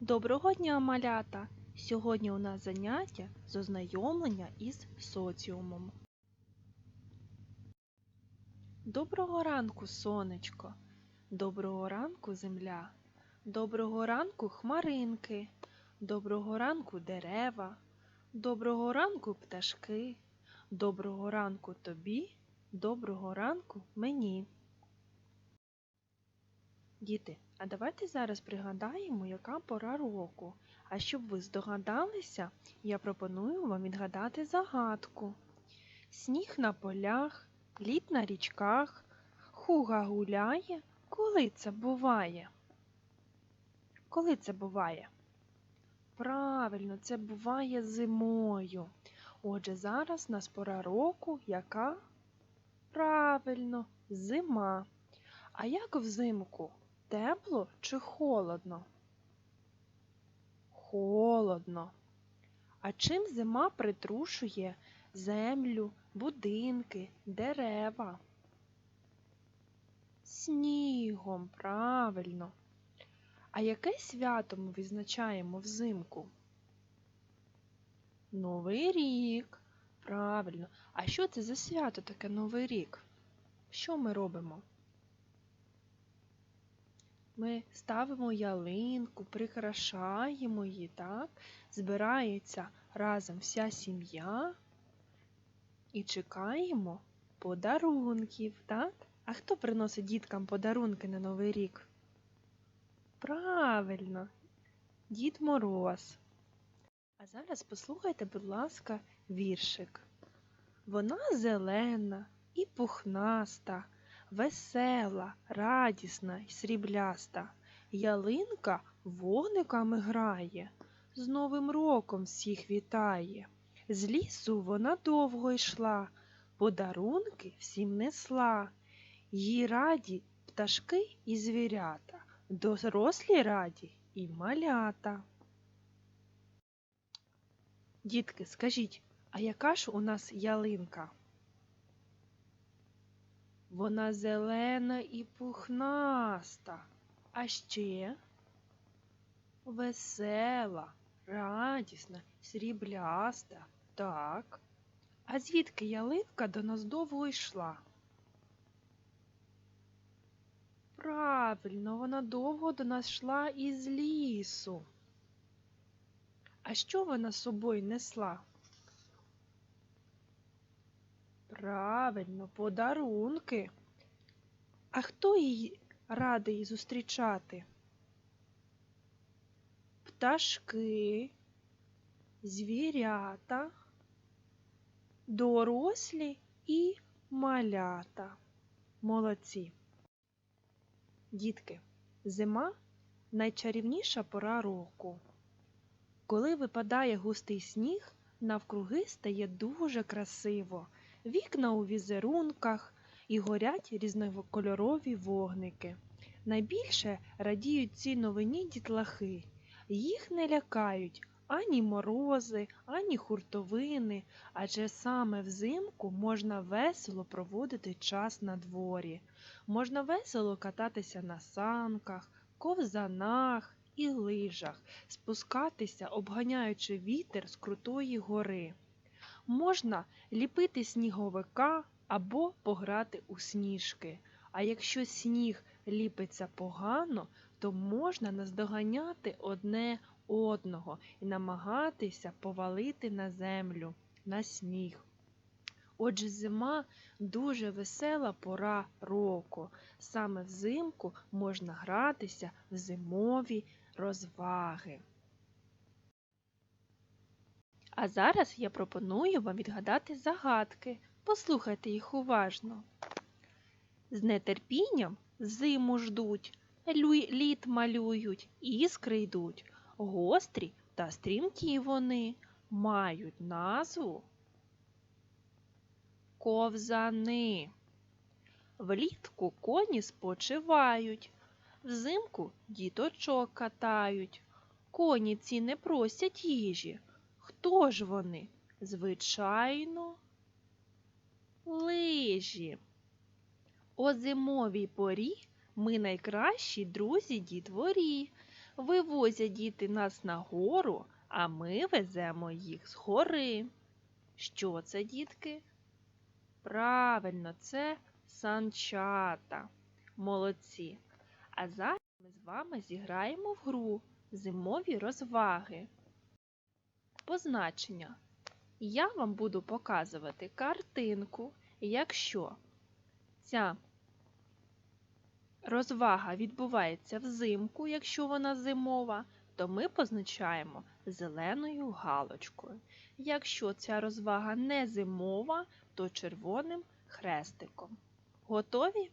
Доброго дня, малята! Сьогодні у нас заняття з ознайомлення із соціумом. Доброго ранку, сонечко! Доброго ранку, земля! Доброго ранку, хмаринки! Доброго ранку, дерева! Доброго ранку, пташки! Доброго ранку тобі! Доброго ранку мені! Діти, а давайте зараз пригадаємо, яка пора року. А щоб ви здогадалися, я пропоную вам відгадати загадку. Сніг на полях, лід на річках, хуга гуляє. Коли це буває? Коли це буває? Правильно, це буває зимою. Отже, зараз у нас пора року, яка? Правильно, зима. А як взимку? Тепло чи холодно? Холодно. А чим зима притрушує землю, будинки, дерева? Снігом, правильно. А яке свято ми відзначаємо взимку? Новий рік. Правильно. А що це за свято таке Новий рік? Що ми робимо? Ми ставимо ялинку, прикрашаємо її, так? Збирається разом вся сім'я і чекаємо подарунків, так? А хто приносить діткам подарунки на Новий рік? Правильно, Дід Мороз. А зараз послухайте, будь ласка, віршик. Вона зелена і пухнаста весела, радісна й срібляста. Ялинка вогниками грає, з Новим роком всіх вітає. З лісу вона довго йшла, подарунки всім несла. Їй раді пташки і звірята, дорослі раді і малята. Дітки, скажіть, а яка ж у нас ялинка? Вона зелена і пухнаста, а ще весела, радісна, срібляста. Так. А звідки ялинка до нас довго йшла? Правильно, вона довго до нас йшла із лісу. А що вона з собою несла? Правильно, подарунки. А хто її радий зустрічати? Пташки, звірята, дорослі і малята. Молодці. Дітки, зима найчарівніша пора року. Коли випадає густий сніг, навкруги стає дуже красиво вікна у візерунках і горять різнокольорові вогники. Найбільше радіють ці новині дітлахи. Їх не лякають ані морози, ані хуртовини, адже саме взимку можна весело проводити час на дворі. Можна весело кататися на санках, ковзанах і лижах, спускатися, обганяючи вітер з крутої гори. Можна ліпити сніговика або пограти у сніжки. А якщо сніг ліпиться погано, то можна наздоганяти одне одного і намагатися повалити на землю, на сніг. Отже, зима дуже весела пора року. Саме взимку можна гратися в зимові розваги. А зараз я пропоную вам відгадати загадки. Послухайте їх уважно. З нетерпінням зиму ждуть, лід малюють, іскри йдуть. Гострі та стрімкі вони мають назву ковзани. Влітку коні спочивають, взимку діточок катають. Коні ці не просять їжі. Хто ж вони? Звичайно, лижі. О зимовій порі ми найкращі друзі дітворі. Вивозять діти нас на гору, а ми веземо їх з гори. Що це, дітки? Правильно, це санчата. Молодці. А зараз ми з вами зіграємо в гру зимові розваги. Позначення. Я вам буду показувати картинку, якщо ця розвага відбувається взимку, якщо вона зимова, то ми позначаємо зеленою галочкою. Якщо ця розвага не зимова, то червоним хрестиком. Готові?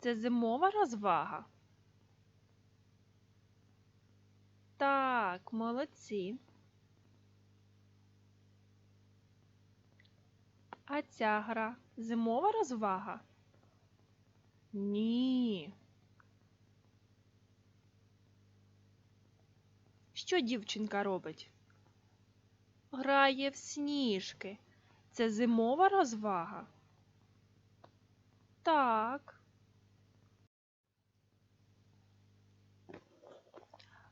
Це зимова розвага? Так, молодці. А ця гра зимова розвага? Ні. Що дівчинка робить? Грає в сніжки. Це зимова розвага? Так.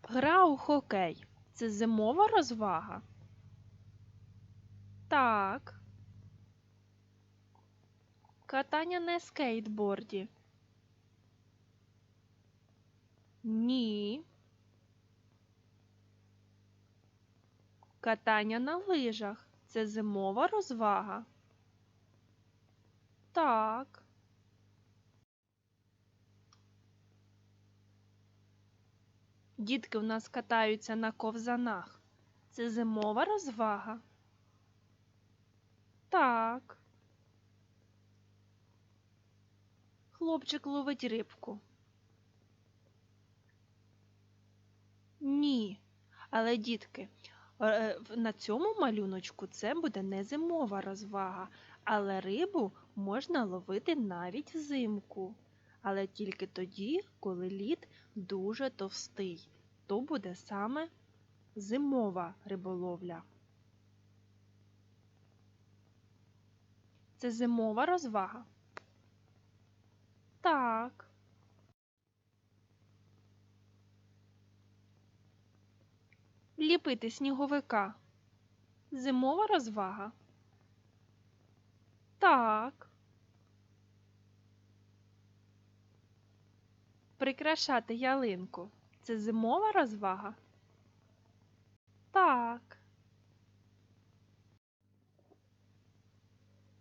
Гра у хокей. Це зимова розвага? Так. Катання на скейтборді? Ні. Катання на лижах це зимова розвага? Так. Дітки у нас катаються на ковзанах. Це зимова розвага? Так. Хлопчик ловить рибку. Ні. Але, дітки, е, на цьому малюночку це буде не зимова розвага, але рибу можна ловити навіть взимку. Але тільки тоді, коли лід дуже товстий, то буде саме зимова риболовля. Це зимова розвага? Так. Ліпити сніговика. Зимова розвага? Так. Прикрашати ялинку. Це зимова розвага? Так.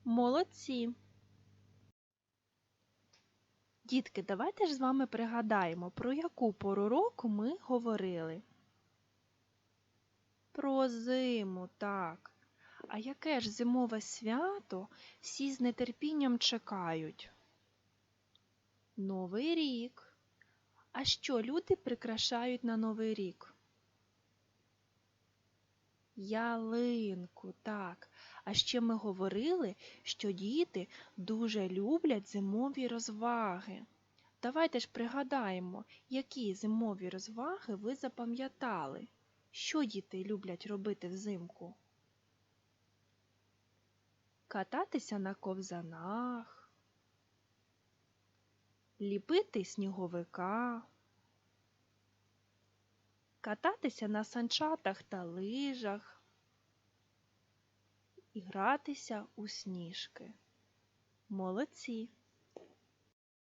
Молодці. Дітки, давайте ж з вами пригадаємо, про яку пору року ми говорили. Про зиму, так. А яке ж зимове свято всі з нетерпінням чекають? Новий рік. А що люди прикрашають на Новий рік? Ялинку, так. А ще ми говорили, що діти дуже люблять зимові розваги. Давайте ж пригадаємо, які зимові розваги ви запам'ятали. Що діти люблять робити взимку? Кататися на ковзанах, ліпити сніговика, кататися на санчатах та лижах і гратися у сніжки. Молодці!